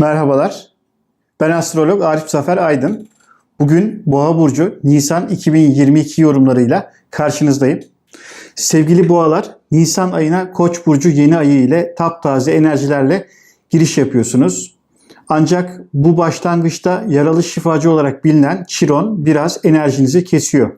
Merhabalar. Ben astrolog Arif Zafer Aydın. Bugün Boğa burcu Nisan 2022 yorumlarıyla karşınızdayım. Sevgili boğalar, Nisan ayına Koç burcu yeni ayı ile taptaze enerjilerle giriş yapıyorsunuz. Ancak bu başlangıçta yaralı şifacı olarak bilinen Chiron biraz enerjinizi kesiyor.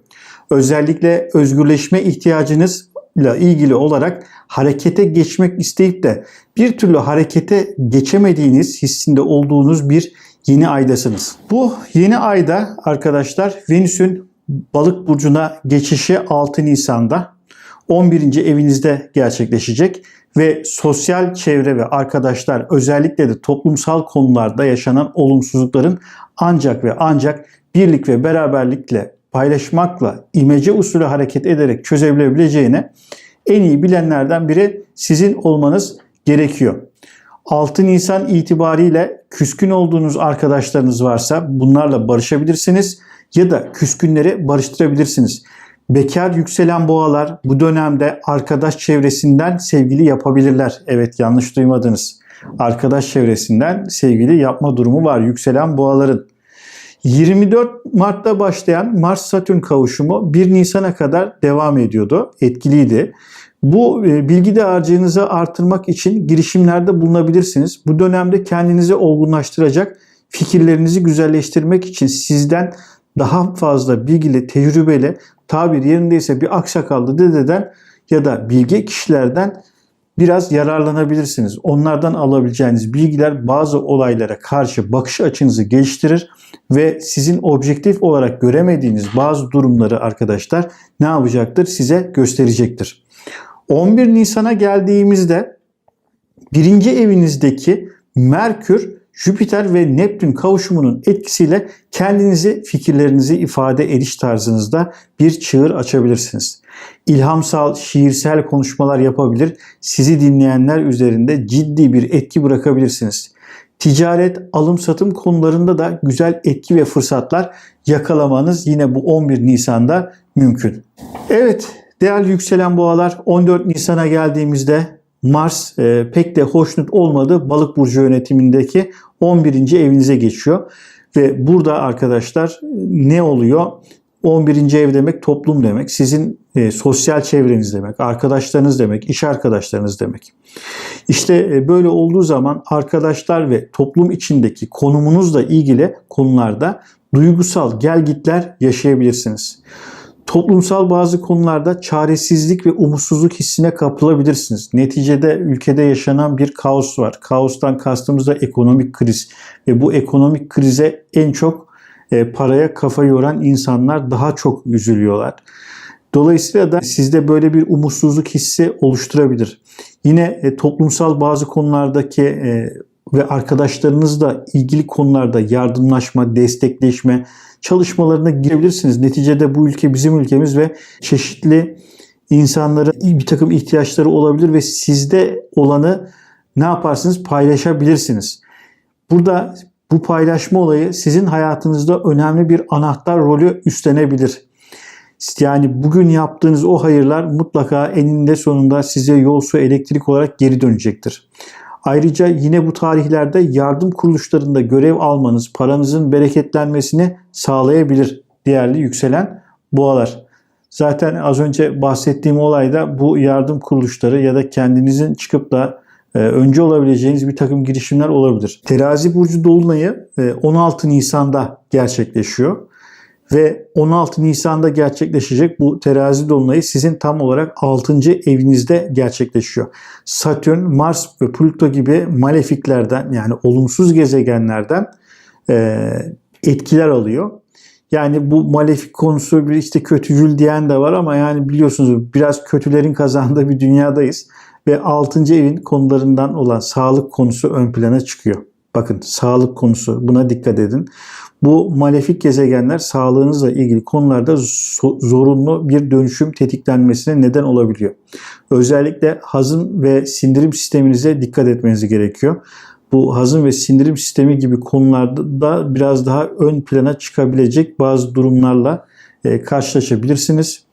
Özellikle özgürleşme ihtiyacınızla ilgili olarak harekete geçmek isteyip de bir türlü harekete geçemediğiniz hissinde olduğunuz bir yeni aydasınız. Bu yeni ayda arkadaşlar Venüs'ün balık burcuna geçişi 6 Nisan'da 11. evinizde gerçekleşecek ve sosyal çevre ve arkadaşlar özellikle de toplumsal konularda yaşanan olumsuzlukların ancak ve ancak birlik ve beraberlikle paylaşmakla imece usulü hareket ederek çözebilebileceğine en iyi bilenlerden biri sizin olmanız gerekiyor. 6 Nisan itibariyle küskün olduğunuz arkadaşlarınız varsa bunlarla barışabilirsiniz ya da küskünleri barıştırabilirsiniz. Bekar yükselen boğalar bu dönemde arkadaş çevresinden sevgili yapabilirler. Evet yanlış duymadınız. Arkadaş çevresinden sevgili yapma durumu var yükselen boğaların. 24 Mart'ta başlayan Mars-Satürn kavuşumu 1 Nisan'a kadar devam ediyordu. Etkiliydi. Bu e, bilgi dağarcığınızı artırmak için girişimlerde bulunabilirsiniz. Bu dönemde kendinizi olgunlaştıracak, fikirlerinizi güzelleştirmek için sizden daha fazla bilgili, tecrübeli, tabir yerindeyse bir aksakallı dededen ya da bilge kişilerden biraz yararlanabilirsiniz. Onlardan alabileceğiniz bilgiler bazı olaylara karşı bakış açınızı geliştirir ve sizin objektif olarak göremediğiniz bazı durumları arkadaşlar ne yapacaktır? Size gösterecektir. 11 Nisan'a geldiğimizde birinci evinizdeki Merkür, Jüpiter ve Neptün kavuşumunun etkisiyle kendinizi, fikirlerinizi ifade ediş tarzınızda bir çığır açabilirsiniz. İlhamsal, şiirsel konuşmalar yapabilir, sizi dinleyenler üzerinde ciddi bir etki bırakabilirsiniz. Ticaret, alım satım konularında da güzel etki ve fırsatlar yakalamanız yine bu 11 Nisan'da mümkün. Evet, Değerli yükselen boğalar 14 Nisan'a geldiğimizde Mars e, pek de hoşnut olmadı. Balık burcu yönetimindeki 11. evinize geçiyor. Ve burada arkadaşlar ne oluyor? 11. ev demek toplum demek. Sizin e, sosyal çevreniz demek, arkadaşlarınız demek, iş arkadaşlarınız demek. İşte e, böyle olduğu zaman arkadaşlar ve toplum içindeki konumunuzla ilgili konularda duygusal gelgitler yaşayabilirsiniz toplumsal bazı konularda çaresizlik ve umutsuzluk hissine kapılabilirsiniz. Neticede ülkede yaşanan bir kaos var. Kaostan kastımız da ekonomik kriz ve bu ekonomik krize en çok e, paraya kafa yoran insanlar daha çok üzülüyorlar. Dolayısıyla da sizde böyle bir umutsuzluk hissi oluşturabilir. Yine e, toplumsal bazı konulardaki e, ve arkadaşlarınızla ilgili konularda yardımlaşma, destekleşme, çalışmalarına girebilirsiniz. Neticede bu ülke bizim ülkemiz ve çeşitli insanların bir takım ihtiyaçları olabilir ve sizde olanı ne yaparsınız paylaşabilirsiniz. Burada bu paylaşma olayı sizin hayatınızda önemli bir anahtar rolü üstlenebilir. Yani bugün yaptığınız o hayırlar mutlaka eninde sonunda size yol su elektrik olarak geri dönecektir. Ayrıca yine bu tarihlerde yardım kuruluşlarında görev almanız paranızın bereketlenmesini sağlayabilir değerli yükselen boğalar. Zaten az önce bahsettiğim olayda bu yardım kuruluşları ya da kendinizin çıkıp da e, önce olabileceğiniz bir takım girişimler olabilir. Terazi burcu dolunayı 16 e, Nisan'da gerçekleşiyor ve 16 Nisan'da gerçekleşecek bu terazi dolunayı sizin tam olarak 6. evinizde gerçekleşiyor. Satürn, Mars ve Plüto gibi malefiklerden yani olumsuz gezegenlerden e, etkiler alıyor. Yani bu malefik konusu bir işte kötücül diyen de var ama yani biliyorsunuz biraz kötülerin kazandığı bir dünyadayız. Ve 6. evin konularından olan sağlık konusu ön plana çıkıyor. Bakın sağlık konusu buna dikkat edin. Bu malefik gezegenler sağlığınızla ilgili konularda zorunlu bir dönüşüm tetiklenmesine neden olabiliyor. Özellikle hazım ve sindirim sisteminize dikkat etmeniz gerekiyor. Bu hazım ve sindirim sistemi gibi konularda biraz daha ön plana çıkabilecek bazı durumlarla e, karşılaşabilirsiniz.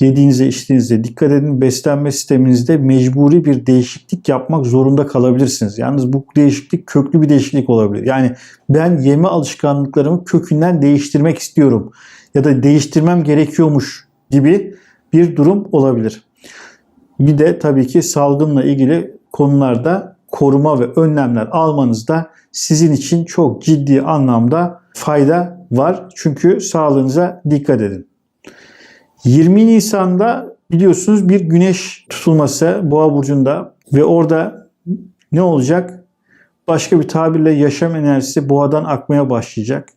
Yediğinize içtiğinize dikkat edin. Beslenme sisteminizde mecburi bir değişiklik yapmak zorunda kalabilirsiniz. Yalnız bu değişiklik köklü bir değişiklik olabilir. Yani ben yeme alışkanlıklarımı kökünden değiştirmek istiyorum ya da değiştirmem gerekiyormuş gibi bir durum olabilir. Bir de tabii ki salgınla ilgili konularda koruma ve önlemler almanızda sizin için çok ciddi anlamda fayda var. Çünkü sağlığınıza dikkat edin. 20 Nisan'da biliyorsunuz bir güneş tutulması Boğa burcunda ve orada ne olacak? Başka bir tabirle yaşam enerjisi boğadan akmaya başlayacak.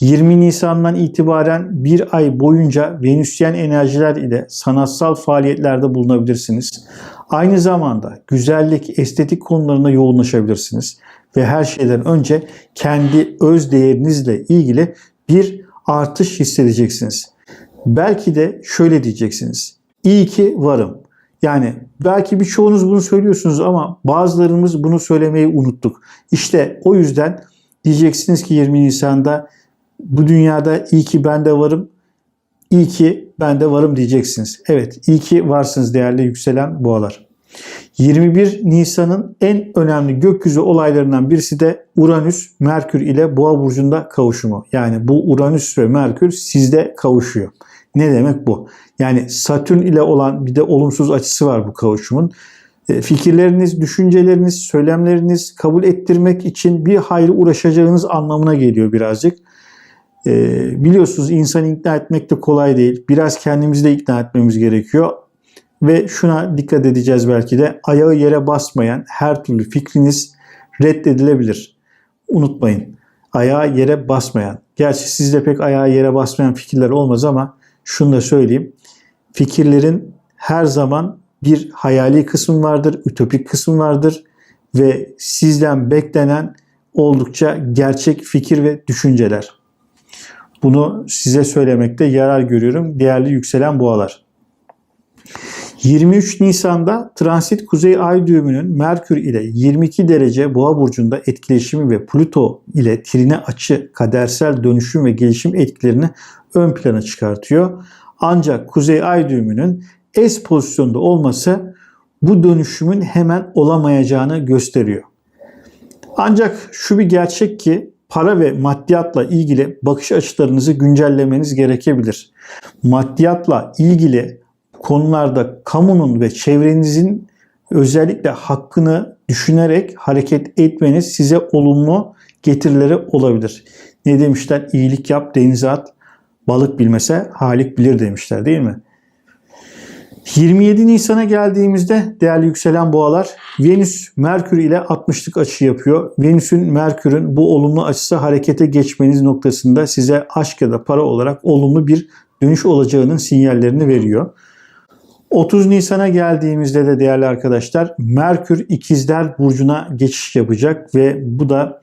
20 Nisan'dan itibaren bir ay boyunca Venüsyen enerjiler ile sanatsal faaliyetlerde bulunabilirsiniz. Aynı zamanda güzellik, estetik konularına yoğunlaşabilirsiniz. Ve her şeyden önce kendi öz değerinizle ilgili bir artış hissedeceksiniz. Belki de şöyle diyeceksiniz. İyi ki varım. Yani belki birçoğunuz bunu söylüyorsunuz ama bazılarımız bunu söylemeyi unuttuk. İşte o yüzden diyeceksiniz ki 20 Nisan'da bu dünyada iyi ki ben de varım, iyi ki ben de varım diyeceksiniz. Evet, iyi ki varsınız değerli yükselen boğalar. 21 Nisan'ın en önemli gökyüzü olaylarından birisi de Uranüs Merkür ile Boğa burcunda kavuşumu. Yani bu Uranüs ve Merkür sizde kavuşuyor. Ne demek bu? Yani Satürn ile olan bir de olumsuz açısı var bu kavuşumun. E, fikirleriniz, düşünceleriniz, söylemleriniz kabul ettirmek için bir hayli uğraşacağınız anlamına geliyor birazcık. E, biliyorsunuz insanı ikna etmek de kolay değil. Biraz kendimizi de ikna etmemiz gerekiyor. Ve şuna dikkat edeceğiz belki de ayağı yere basmayan her türlü fikriniz reddedilebilir. Unutmayın. Ayağı yere basmayan. Gerçi sizde pek ayağı yere basmayan fikirler olmaz ama şunu da söyleyeyim. Fikirlerin her zaman bir hayali kısmı vardır, ütopik kısmı vardır ve sizden beklenen oldukça gerçek fikir ve düşünceler. Bunu size söylemekte yarar görüyorum değerli yükselen boğalar. 23 Nisan'da transit kuzey ay düğümünün Merkür ile 22 derece boğa burcunda etkileşimi ve Plüto ile trine açı kadersel dönüşüm ve gelişim etkilerini ön plana çıkartıyor. Ancak kuzey ay düğümünün S pozisyonda olması bu dönüşümün hemen olamayacağını gösteriyor. Ancak şu bir gerçek ki para ve maddiyatla ilgili bakış açılarınızı güncellemeniz gerekebilir. Maddiyatla ilgili konularda kamunun ve çevrenizin özellikle hakkını düşünerek hareket etmeniz size olumlu getirileri olabilir. Ne demişler? İyilik yap, denize at, balık bilmese halik bilir demişler değil mi? 27 Nisan'a geldiğimizde değerli yükselen boğalar Venüs Merkür ile 60'lık açı yapıyor. Venüs'ün Merkür'ün bu olumlu açısı harekete geçmeniz noktasında size aşk ya da para olarak olumlu bir dönüş olacağının sinyallerini veriyor. 30 Nisan'a geldiğimizde de değerli arkadaşlar Merkür İkizler Burcu'na geçiş yapacak ve bu da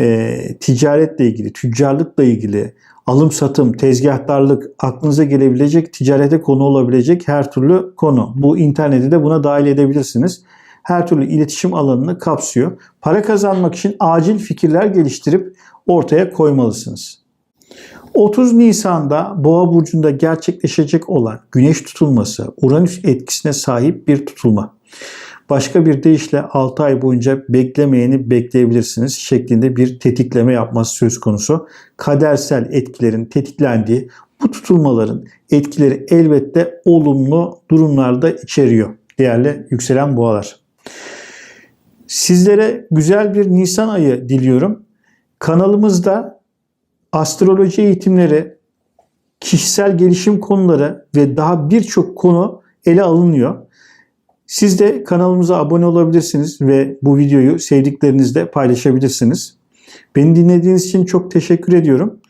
e, ticaretle ilgili, tüccarlıkla ilgili, alım satım, tezgahtarlık, aklınıza gelebilecek, ticarete konu olabilecek her türlü konu. Bu interneti de buna dahil edebilirsiniz. Her türlü iletişim alanını kapsıyor. Para kazanmak için acil fikirler geliştirip ortaya koymalısınız. 30 Nisan'da Boğa burcunda gerçekleşecek olan Güneş tutulması Uranüs etkisine sahip bir tutulma. Başka bir deyişle 6 ay boyunca beklemeyeni bekleyebilirsiniz şeklinde bir tetikleme yapması söz konusu. Kadersel etkilerin tetiklendiği bu tutulmaların etkileri elbette olumlu durumlarda içeriyor değerli yükselen boğalar. Sizlere güzel bir Nisan ayı diliyorum. Kanalımızda astroloji eğitimleri, kişisel gelişim konuları ve daha birçok konu ele alınıyor. Siz de kanalımıza abone olabilirsiniz ve bu videoyu sevdiklerinizle paylaşabilirsiniz. Beni dinlediğiniz için çok teşekkür ediyorum.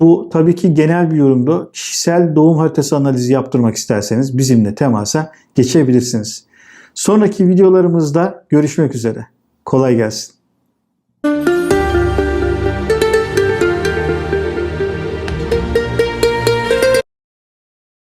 Bu tabii ki genel bir yorumdu. Kişisel doğum haritası analizi yaptırmak isterseniz bizimle temasa geçebilirsiniz. Sonraki videolarımızda görüşmek üzere. Kolay gelsin.